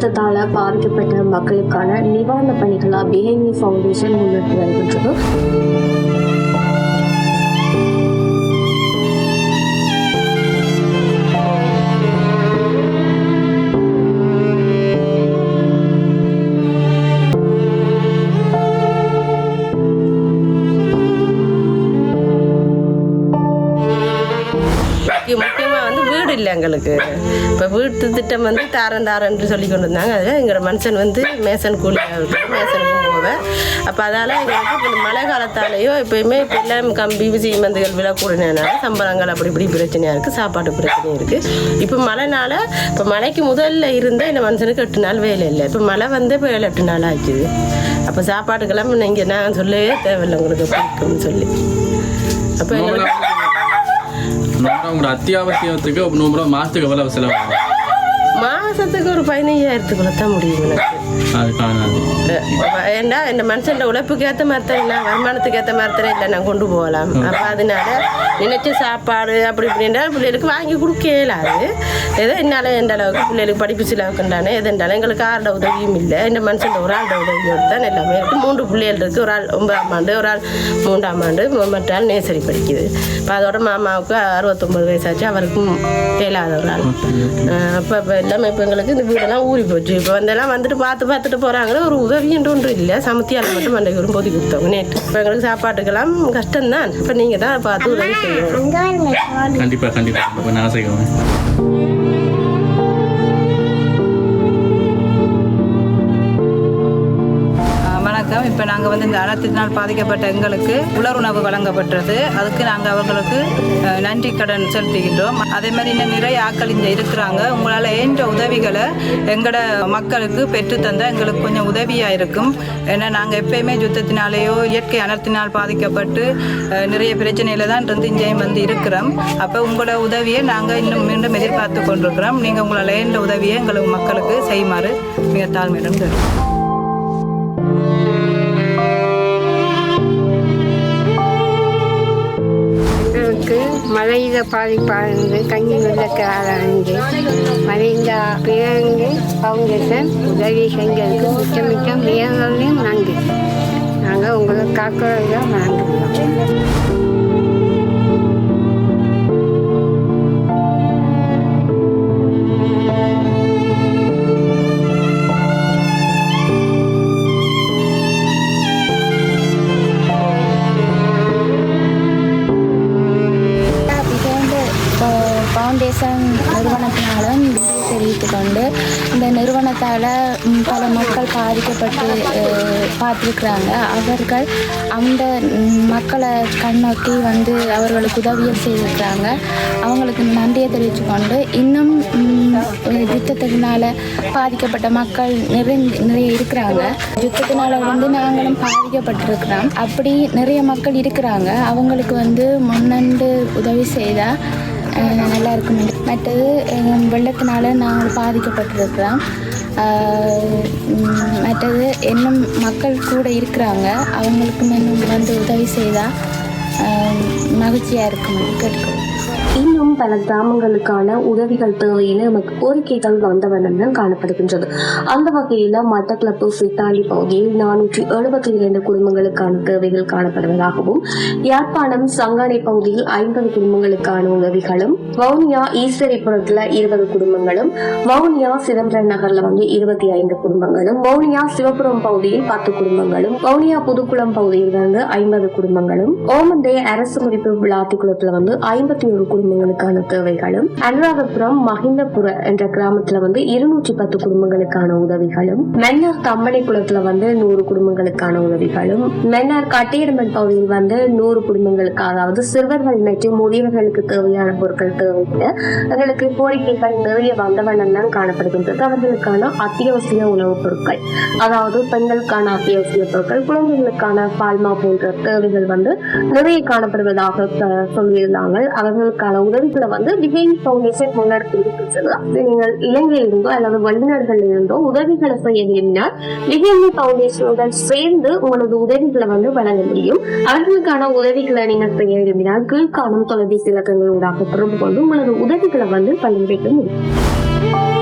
மழையினால பாதிக்கப்பட்ட மக்களுக்கான நிவாரண பணிகளை பிஹேமி ஃபவுண்டேஷன் முன்னெடுத்து வருகின்றது. இல்லை எங்களுக்கு. இப்போ வீட்டு திட்டம் வந்து தாரன் தாரன்று சொல்லி கொண்டு வந்தாங்க அதில் எங்களோட மனுஷன் வந்து மேசன் கூலியாக மேசன் மேசனுக்கும் போவேன் அப்போ அதால் எங்களுக்கு இப்போ இந்த மழை காலத்தாலேயோ எப்பயுமே இப்போ எல்லாம் கம்பி சீமந்துகள் கூடினால சம்பளங்கள் அப்படி இப்படி பிரச்சனையாக இருக்குது சாப்பாடு பிரச்சனையும் இருக்குது இப்போ மழைனால இப்போ மழைக்கு முதல்ல இருந்தால் இந்த மனுஷனுக்கு எட்டு நாள் வேலை இல்லை. இப்போ மழை வந்து இப்போ ஏழு எட்டு நாள் ஆச்சுது அப்போ சாப்பாட்டுக்கெல்லாம் நீங்கள் நான் சொல்லவே தேவையில்லை உங்களுக்கு பிடிக்கும்னு சொல்லி. அப்போ எங்களுக்கு நான் உங்களோட அத்தியாவசியத்துக்கு நூறு ரூபா மாதத்துக்கு எவ்வளவு செலவாகும்? மாசத்துக்கு ஒரு பதினஞ்சாயிரத்துக்குள்ள தான் முடியும் எனக்கு. அது காணாது. ஏண்டா இந்த மனுஷன் உழைப்புக்கு ஏற்ற மாதிரி தான் இல்லை வருமானத்துக்கு ஏற்ற மாதிரி தான் இல்லை நான் கொண்டு போகலாம். அப்போ அதனால நினைச்ச சாப்பாடு அப்படி இப்படின்றா பிள்ளைகளுக்கு வாங்கி கொடுக்க இயலாது. ஏதோ என்னால் எந்த அளவுக்கு பிள்ளைகளுக்கு படிப்பு செலவுக்குண்டானே எது இருந்தாலும் எங்களுக்கு ஆரோட உதவியும் இல்லை. இந்த மனுஷன் ஒரு ஆளோட உதவியோடு தான் எல்லாமே இருக்குது மூன்று பிள்ளைகள் இருக்குது ஒரு ஆள் ஒன்பதாம் ஆண்டு ஒரு ஆள் மூன்றாம் ஆண்டு மற்ற ஆள் நேசரி படிக்குது. இப்போ அதோட மாமாவுக்கு அறுபத்தொம்பது வயசாச்சு அவருக்கும் இயலாத ஒரு ஆள். அப்போ இப்போ எல்லாமே இப்போ எங்களுக்கு இந்த வீடெல்லாம் ஊறி போச்சு. இப்போ வந்தெல்லாம் வந்துட்டு பார்த்து பார்த்துட்டு போகிறாங்களே ஒரு உதவின்ற ஒன்று இல்லை. சமத்தியால் மட்டும் மண்டைக்கு ஒரு பொதி கொடுத்தவங்க நேற்று இப்போ எங்களுக்கு சாப்பாட்டுக்கெல்லாம் கஷ்டம்தான். இப்போ நீங்கள் தான் பார்த்து உதவி செய்யணும். கண்டிப்பா கண்டிப்பா. இப்போ நான் செய்வேன் இப்போ நாங்கள் வந்து இந்த அனத்தினால் பாதிக்கப்பட்ட எங்களுக்கு உலருணவு வழங்கப்பட்டது. அதுக்கு நாங்கள் அவர்களுக்கு நன்றி கடன் செலுத்துகின்றோம். அதே மாதிரி இன்னும் நிறைய ஆட்கள் இங்கே இருக்கிறாங்க. உங்களால் ஏன்ற உதவிகளை எங்களோட மக்களுக்கு பெற்றுத்தந்தால் எங்களுக்கு கொஞ்சம் உதவியாக இருக்கும். ஏன்னா நாங்கள் எப்பயுமே யுத்தத்தினாலேயோ இயற்கை அனர்த்தினால் பாதிக்கப்பட்டு நிறைய பிரச்சனையில் தான் இருந்து இங்கேயும் வந்து இருக்கிறோம். அப்போ உங்களோட உதவியை நாங்கள் இன்னும் மீண்டும் எதிர்பார்த்து கொண்டிருக்கிறோம். நீங்கள் உங்களால் ஏன்ற உதவியை எங்களுக்கு மக்களுக்கு செய்யுமாறு மிக தாழ்மையிடம் கேட்டுக்கிறோம். மழையில பாதிப்பாக கஞ்சி வெள்ளக்காரங்க மறைந்த பிறகு ஃபவுண்டேஷன் உதவி செஞ்சதுக்கு மிச்சம் மிச்சம் மிகவும் நன்றி நாங்கள் உங்களை காக்கிறதா வாங்குகிறோம் ஃபவுண்டேஷன் நிறுவனத்தினாலும் தெரிவித்து கொண்டு இந்த நிறுவனத்தால் பல மக்கள் பாதிக்கப்பட்டு பார்த்துருக்குறாங்க. அவர்கள் அந்த மக்களை கண்ணோக்கி வந்து அவர்களுக்கு உதவியை செய்திருக்கிறாங்க. அவங்களுக்கு நன்றியை தெரிவித்து கொண்டு இன்னும் ம், யுத்தத்தினால பாதிக்கப்பட்ட மக்கள் நிறைய நிறைய இருக்கிறாங்க. யுத்தத்தினால வந்து நாங்களும் பாதிக்கப்பட்டிருக்கிறோம். அப்படி நிறைய மக்கள் இருக்கிறாங்க. அவங்களுக்கு வந்து முன்னண்டு உதவி செய்தால் நல்லா இருக்கும் மற்றது அஹ், வெள்ளத்தினால நாங்கள் பாதிக்கப்பட்டிருக்கிறோம் மற்றது இன்னும் மக்கள் கூட இருக்கிறாங்க. அவங்களுக்கு இன்னும் வந்து உதவி செய்தால் மகிழ்ச்சியாக இருக்கும் கேட்டுக்கிறோம் இன்னும் பல கிராமங்களுக்கான உதவிகள் தேவையில நமக்கு கோரிக்கைகள் வந்த வண்ணம் காணப்படுகின்றது. அந்த வகையில மட்டக்களப்பு சித்தாலி பகுதியில் நானூற்றி எழுபத்தி இரண்டு குடும்பங்களுக்கான தேவைகள் காணப்படுவதாகவும் யாழ்ப்பாணம் சங்கானை பகுதியில் ஐம்பது குடும்பங்களுக்கான உதவிகளும் வவுனியா ஈஸ்வரிபுரத்துல இருபது குடும்பங்களும் வவுனியா சிதம்பரம் நகர்ல வந்து இருபத்தி ஐந்து குடும்பங்களும் வவுனியா சிவபுரம் பகுதியில் பத்து குடும்பங்களும் வவுனியா புதுக்குளம் பகுதியில் வந்து ஐம்பது குடும்பங்களும் ஓமந்தே அரசு முடிப்பு குளத்துல வந்து ஐம்பத்தி ஒரு குடும்பங்களுக்கான தேவைகளும் அனுராதபுரம் மகிந்தபுர என்ற கிராமத்துல வந்து இருநூற்றி பத்து குடும்பங்களுக்கான உதவிகளும் மென்னார் தம்மனை குளத்துல வந்து நூறு குடும்பங்களுக்கான உதவிகளும் மென்னார் கட்டியரமன் பகுதியில் வந்து நூறு குடும்பங்களுக்கு அதாவது சிறுவர்கள் மற்றும் முதியவர்களுக்கு தேவையான பொருட்கள் தேவையில்லை. எங்களுக்கு கோரிக்கைகள் நிறைய வந்தவண்ணம் தான் காணப்படுகின்றது. அவர்களுக்கான அத்தியாவசிய உணவுப் பொருட்கள் அதாவது பெண்களுக்கான அத்தியாவசிய பொருட்கள் குழந்தைகளுக்கான பால்மா போன்ற தேவைகள் வந்து நிறைய காணப்படுவதாக சொல்லியிருந்தாங்க. அவர்களுக்கான உதவிகளை வந்து டிவைன் ஃபவுண்டேஷன் முன்னெடுத்து இருக்கின்றது நீங்கள் இலங்கையிலிருந்தோ அல்லது வல்லுநர்கள் இருந்தோ உதவிகளை செய்ய விரும்பினால் டிவைன் ஃபவுண்டேஷனுடன் சேர்ந்து உங்களது உதவிகளை வந்து வழங்க முடியும். அவர்களுக்கான உதவிகளை நீங்கள் செய்ய விரும்பினால் கீழ்காணும் தொலைபேசி இலக்கங்களூடாக தொடர்பு கொண்டு உங்களது உதவிகளை வந்து பகிர்ந்து முடியும்.